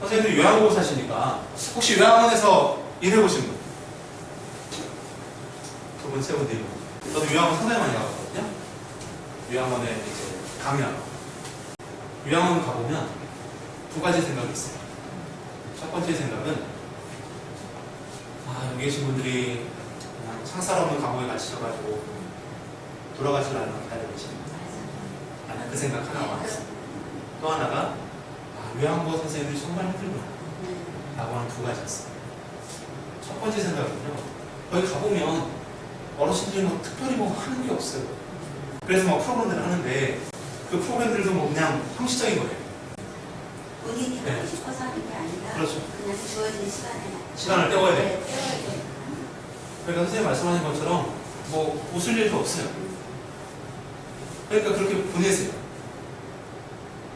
선생님들이 요양보고 사시니까 혹시 요양원에서 일해보신 분? 두 분, 세 분, 네 분. 저도 요양원 상당히 많이 가봤거든요. 요양원에 이제 강의하러. 요양원 가보면 두 가지 생각이 있어요. 첫 번째 생각은 아, 여기 계신 분들이 그냥 창살 없는 감옥에 갇히셔가지고 돌아가실 날만 기다리고 계시는 나는 그 생각 하나와 또 하나가 아, 요양보 선생님들이 정말 힘들구나 라고 하는 두 가지였어요. 첫 번째 생각은요. 거기 가보면 어르신들이 뭐 특별히 뭐 하는 게 없어요. 그래서 막 프로그램들을 하는데 그 프로그램들도 뭐 그냥 형식적인 거예요. 본인이 네. 하고 싶어서 하는 게 아니라 그렇죠. 그냥 주어진 시간에 시간을 때워야 돼. 네, 때워야 돼. 그러니까 선생님 말씀하신 것처럼 뭐 웃을 일도 없어요. 그러니까 그렇게 보내세요.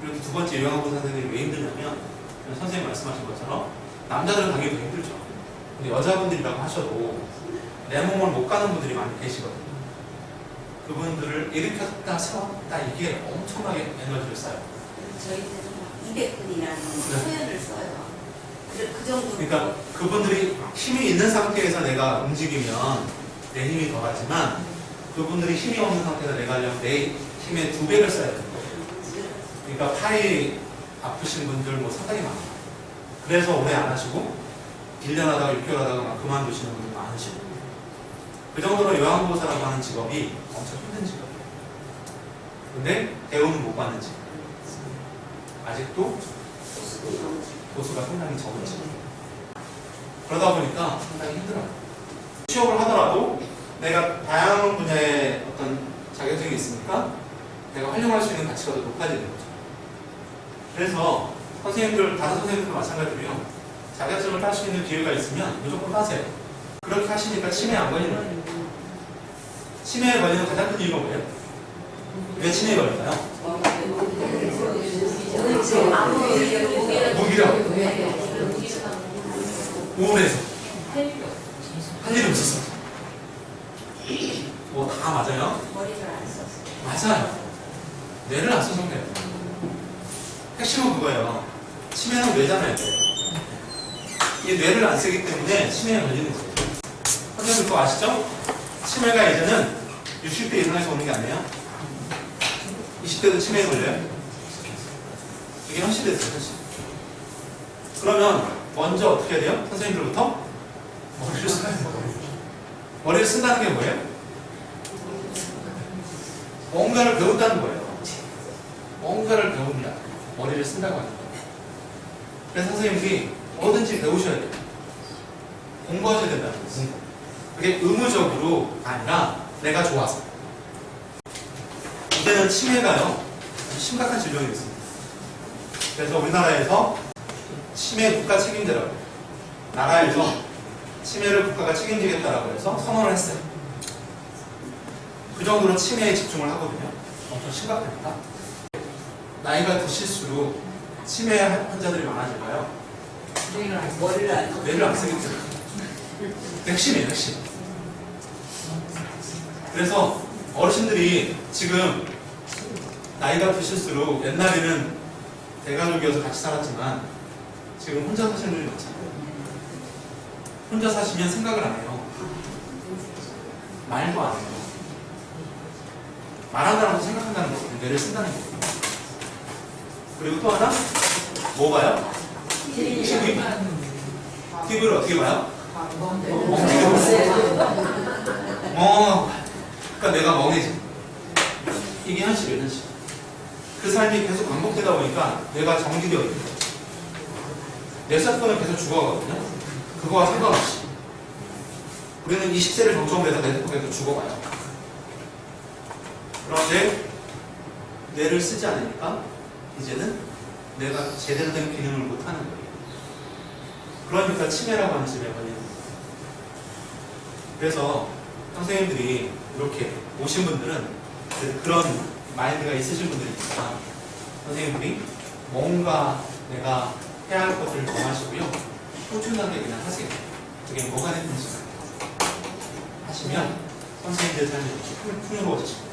그리고 두 번째 요양보 선생님이 왜 힘드냐면 선생님 말씀하신 것처럼 남자들은 가기 더 힘들죠. 근데 여자분들이라고 하셔도 내 몸을 못 가는 분들이 많이 계시거든요. 그분들을 일으켰다 세웠다 이게 엄청나게 에너지를 써요. 저희들은 막 200분이라는 네. 표현을 써요. 그, 그 정도. 그러니까 그분들이 힘이 있는 상태에서 내가 움직이면 내 힘이 덜하지만 그분들이 힘이 없는 상태에서 내가 하려면 내 힘의 두 배를 써야 돼요. 그러니까 팔이 아프신 분들 뭐 상당히 많아요. 그래서 오래 안 하시고 1년 하다가 6개월 하다가 막 그만두시는 분들 많으시고 그 정도로 요양보호사라고 하는 직업이 엄청 힘든 직업이에요. 근데 대우는 못 받는 직업. 아직도 보수가 상당히 적은 직업. 그러다 보니까 상당히 힘들어요. 취업을 하더라도 내가 다양한 분야의 어떤 자격증이 있으니까 내가 활용할 수 있는 가치가 더 높아지는 거죠. 그래서 선생님들, 다른 선생님들도 마찬가지로요. 자격증을 딸 수 있는 기회가 있으면 무조건 따세요. 그렇게 하시니까 치매에 안 걸리는 거예요. 치매에 걸리는 가장 큰 이유가 뭐예요? 왜 치매에 걸릴까요? 무기력, 우울해서, 할 일이 없었어. 뭐 다 맞아요? 머리를 안 썼어. 맞아요. 뇌를 안 써서 그래요. 핵심은 그거예요. 치매는 뇌잖아요. 이 뇌를 안 쓰기 때문에 치매에 걸리는 거예요. 선생님 그거 아시죠? 치매가 이제는 60대 이상에서 오는 게 아니에요. 20대도 치매에 걸려요. 이게 현실이됐어요, 현실. 그러면 먼저 어떻게 해야 돼요? 선생님들부터 머리를 써야 돼요. 머리를 쓴다는 게 뭐예요? 뭔가를 배운다는 거예요. 뭔가를 배웁니다. 머리를 쓴다고 하는 거예요. 그래서 선생님들이 뭐든지 배우셔야 돼요. 공부하셔야 된다는. 공부. 그게 의무적으로 아니라 내가 좋아서. 이제는 치매가요. 심각한 질병이 됐습니다. 그래서 우리나라에서 치매 국가 책임제라고. 나라에서 치매를 국가가 책임지겠다라고 해서 선언을 했어요. 그 정도로 치매에 집중을 하거든요. 엄청 심각합니다. 나이가 드실수록 치매 환자들이 많아질까요? 머리를 안. 뇌를 안 쓰기 때문에. 핵심이에요, 핵심. 그래서 어르신들이 지금 나이가 드실수록 옛날에는 대가족이어서 같이 살았지만 지금 혼자 사시는 분이 많잖아요. 혼자 사시면 생각을 안 해요. 말도 안 해요. 말한다는 생각한다는 거거든요. 뇌를 쓴다는 거거든요. 그리고 또 하나 뭐 봐요? TV. TV를 어떻게 봐요? 어, 그러니까 내가 멍해져. 이게 현실이에요, 현실. 그 삶이 계속 반복되다 보니까 내가 정지되어 있는 거죠. 내 사건은 계속 죽어가거든요. 그거와 상관없이. 우리는 20세를 정점돼서 내 계속 죽어가요. 그런데 뇌를 쓰지 않으니까 이제는 내가 제대로 된 기능을 못하는 거예요. 그러니까 치매라고 하는 질병에 걸리는 거예요. 그래서 선생님들이 이렇게 오신 분들은 그- 그런 마인드가 있으신 분들이니까 선생님들이 뭔가 내가 해야 할 것을 정하시고요. 꾸준하게 그냥 하세요. 그게 뭐가 됐든지 하시면 선생님들 삶이 풍요로워지십니다.